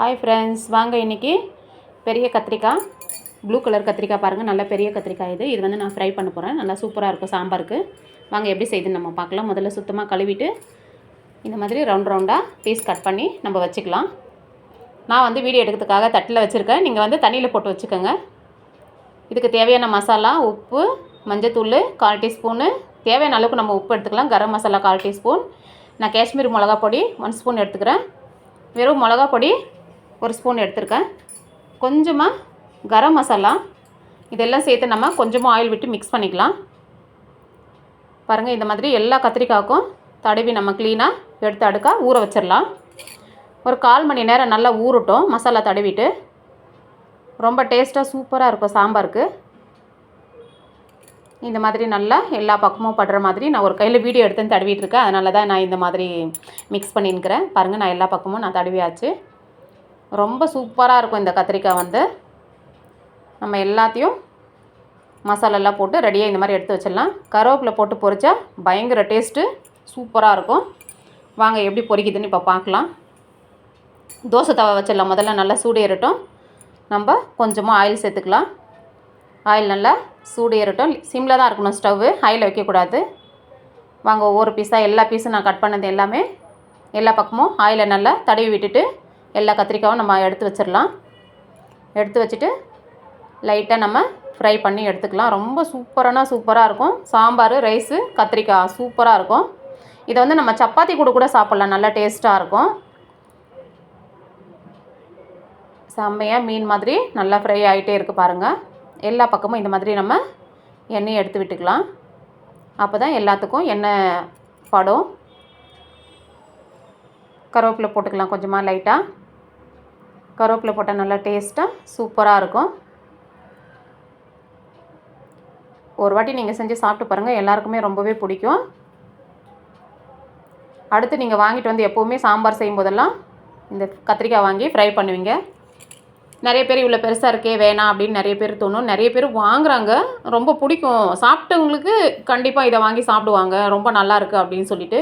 Hi friends வாங்க இன்றைக்கி பெரிய கத்திரிக்காய் ப்ளூ கலர் கத்திரிக்காய் பாருங்கள் நல்ல பெரிய கத்திரிக்காய் இது. இது வந்து நான் ஃப்ரை பண்ண போகிறேன் நல்லா சூப்பராக இருக்கும். சாம்பாருக்கு. வாங்க எப்படி செய்யுதுன்னு நம்ம பார்க்கலாம். முதல்ல சுத்தமாக கழுவிட்டு இந்த மாதிரி ரவுண்ட் ரவுண்டாக பீஸ் கட் பண்ணி நம்ம வச்சுக்கலாம். நான் வந்து வீடியோ எடுக்கிறதுக்காக தட்டில் வச்சுருக்கேன். நீங்கள் வந்து தண்ணியில் போட்டு வச்சுக்கோங்க. இதுக்கு தேவையான மசாலா உப்பு மஞ்சத்தூள் கால் டீஸ்பூனு. தேவையான அளவுக்கு நம்ம உப்பு எடுத்துக்கலாம். கரம் மசாலா கால் டீஸ்பூன். நான் காஷ்மீர் மிளகா பொடி ஒன் ஸ்பூன் எடுத்துக்கிறேன். வெறும் மிளகா பொடி ஒரு ஸ்பூன் எடுத்திருக்கேன். கொஞ்சமாக கரம் மசாலா இதெல்லாம் சேர்த்து நம்ம கொஞ்சமாக ஆயில் விட்டு மிக்ஸ் பண்ணிக்கலாம். பாருங்கள் இந்த மாதிரி எல்லா கத்திரிக்காய்க்கும் தடவி நம்ம க்ளீனாக எடுத்து அடுக்கா ஊற வச்சிடலாம். ஒரு கால் மணி நேரம் நல்லா ஊறட்டும் மசாலா தடவிட்டு. ரொம்ப டேஸ்ட்டாக சூப்பராக இருக்கும் சாம்பாருக்கு. இந்த மாதிரி நல்லா எல்லா பக்கமும் படுற மாதிரி நான் ஒரு கையில் வீடியோ எடுத்து தடவிட்டுருக்கேன் அதனால தான் நான் இந்த மாதிரி மிக்ஸ் பண்ணின்னுக்கிறேன். பாருங்கள் நான் எல்லா பக்கமும் நான் தடவியாச்சு. ரொம்ப சூப்பராக இருக்கும் இந்த கத்திரிக்காய் வந்து. நம்ம எல்லாத்தையும் மசாலெல்லாம் போட்டு ரெடியாக இந்த மாதிரி எடுத்து வச்சிடலாம். கருவேப்பிலை போட்டு பொரிச்சா பயங்கர டேஸ்ட்டு சூப்பராக இருக்கும். வாங்க எப்படி பொரிக்குதுன்னு இப்போ பார்க்கலாம். தோசை தவ வச்சிடலாம். முதல்ல நல்லா சூடு ஏறட்டும். நம்ம கொஞ்சமாக ஆயில் சேர்த்துக்கலாம். ஆயில் நல்லா சூடு ஏறட்டும். சிம்மில் தான் இருக்கணும் ஸ்டவ்வு ஹையில் வைக்கக்கூடாது. வாங்க ஒவ்வொரு பீஸாக எல்லா பீஸும் நான் கட் பண்ணது எல்லாமே எல்லா பக்கமும் ஆயிலை நல்லா தடவி விட்டுட்டு எல்லா கத்திரிக்காயும் நம்ம எடுத்து வச்சிடலாம். எடுத்து வச்சுட்டு லைட்டாக நம்ம ஃப்ரை பண்ணி எடுத்துக்கலாம். ரொம்ப சூப்பரான சூப்பராக இருக்கும். சாம்பார் ரைஸு கத்திரிக்காய் சூப்பராக இருக்கும். இதை வந்து நம்ம சப்பாத்தி கூட கூட சாப்பிட்லாம். நல்லா டேஸ்ட்டாக இருக்கும். செம்மையாக மீன் மாதிரி நல்லா ஃப்ரை ஆகிட்டே இருக்குது பாருங்கள் எல்லா பக்கமும் இந்த மாதிரி நம்ம எண்ணெயை எடுத்து விட்டுக்கலாம். அப்போ தான் எல்லாத்துக்கும் எண்ணெய் படும். கருவேப்பிலை போட்டுக்கலாம் கொஞ்சமாக லைட்டாக கருவேப்பிலை போட்டால் நல்லா டேஸ்ட்டாக சூப்பராக இருக்கும். ஒரு வாட்டி நீங்கள் செஞ்சு சாப்பிட்டு பாருங்கள் எல்லாருக்குமே ரொம்பவே பிடிக்கும். அடுத்து நீங்கள் வாங்கிட்டு வந்து எப்போவுமே சாம்பார் செய்யும்போதெல்லாம் இந்த கத்திரிக்காய் வாங்கி ஃப்ரை பண்ணுவீங்க. நிறைய பேர் இவ்வளோ பெருசாக இருக்கே வேணாம் அப்படின்னு நிறைய பேர் தோணும். நிறைய பேர் வாங்குறாங்க. ரொம்ப பிடிக்கும். சாப்பிட்டவங்களுக்கு கண்டிப்பாக இதை வாங்கி சாப்பிடுவாங்க. ரொம்ப நல்லாயிருக்கு அப்படின்னு சொல்லிட்டு.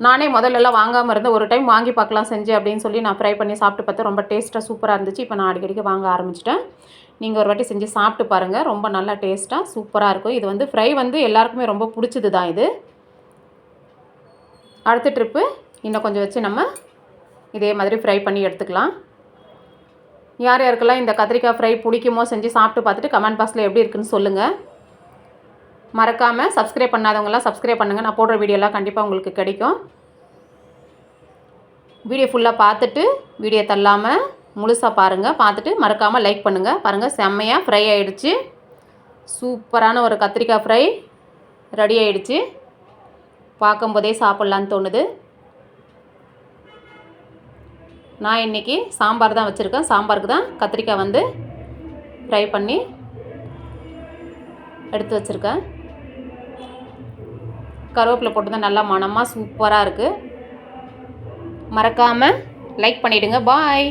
நானே முதல்லலாம் வாங்காமல் இருந்தேன் ஒரு டைம் வாங்கி பார்க்கலாம் செஞ்சு அப்படின்னு சொல்லி நான் ஃப்ரை பண்ணி சாப்பிட்டு பார்த்தேன் ரொம்ப டேஸ்ட்டாக சூப்பராக இருந்துச்சு. இப்போ நான் அடிக்கடிக்கு வாங்க ஆரம்பிச்சிட்டேன். நீங்கள் ஒரு வாட்டி செஞ்சு சாப்பிட்டு பாருங்கள் ரொம்ப நல்லா டேஸ்ட்டாக சூப்பராக இருக்கும். இது வந்து ஃப்ரை வந்து எல்லாருக்குமே ரொம்ப பிடிச்சது தான் இது. அடுத்த ட்ரிப்பு இன்னும் கொஞ்சம் வச்சு நம்ம இதே மாதிரி ஃப்ரை பண்ணி எடுத்துக்கலாம். யார் யாருக்கெல்லாம் இந்த கத்திரிக்காய் ஃப்ரை பிடிக்குமோ செஞ்சு சாப்பிட்டு பார்த்துட்டு கமெண்ட் பாக்ஸில் எப்படி இருக்குன்னு சொல்லுங்கள் மறக்காமல் சப்ஸ்கிரைப் பண்ணாதவங்களாம் சப்ஸ்கிரைப் பண்ணுங்கள் நான் போடுற வீடியோலாம் கண்டிப்பாக உங்களுக்கு கிடைக்கும். வீடியோ ஃபுல்லாக பார்த்துட்டு வீடியோ தள்ளாமல் முழுசாக பாருங்கள் பார்த்துட்டு மறக்காமல் லைக் பண்ணுங்கள் பாருங்கள் செம்மையாக ஃப்ரை ஆகிடுச்சு சூப்பரான ஒரு கத்திரிக்காய் ஃப்ரை ரெடி ஆகிடுச்சு பார்க்கும்போதே சாப்பிட்லான்னு தோணுது. நான் இன்றைக்கி சாம்பார் தான் வச்சுருக்கேன். சாம்பாருக்கு தான் கத்திரிக்காய் வந்து ஃப்ரை பண்ணி எடுத்து வச்சுருக்கேன். கருவேப்பிலை போட்டு தான் நல்லா மனமாக சூப்பராக இருக்குது மறக்காமல் லைக் பண்ணிவிடுங்க பாய்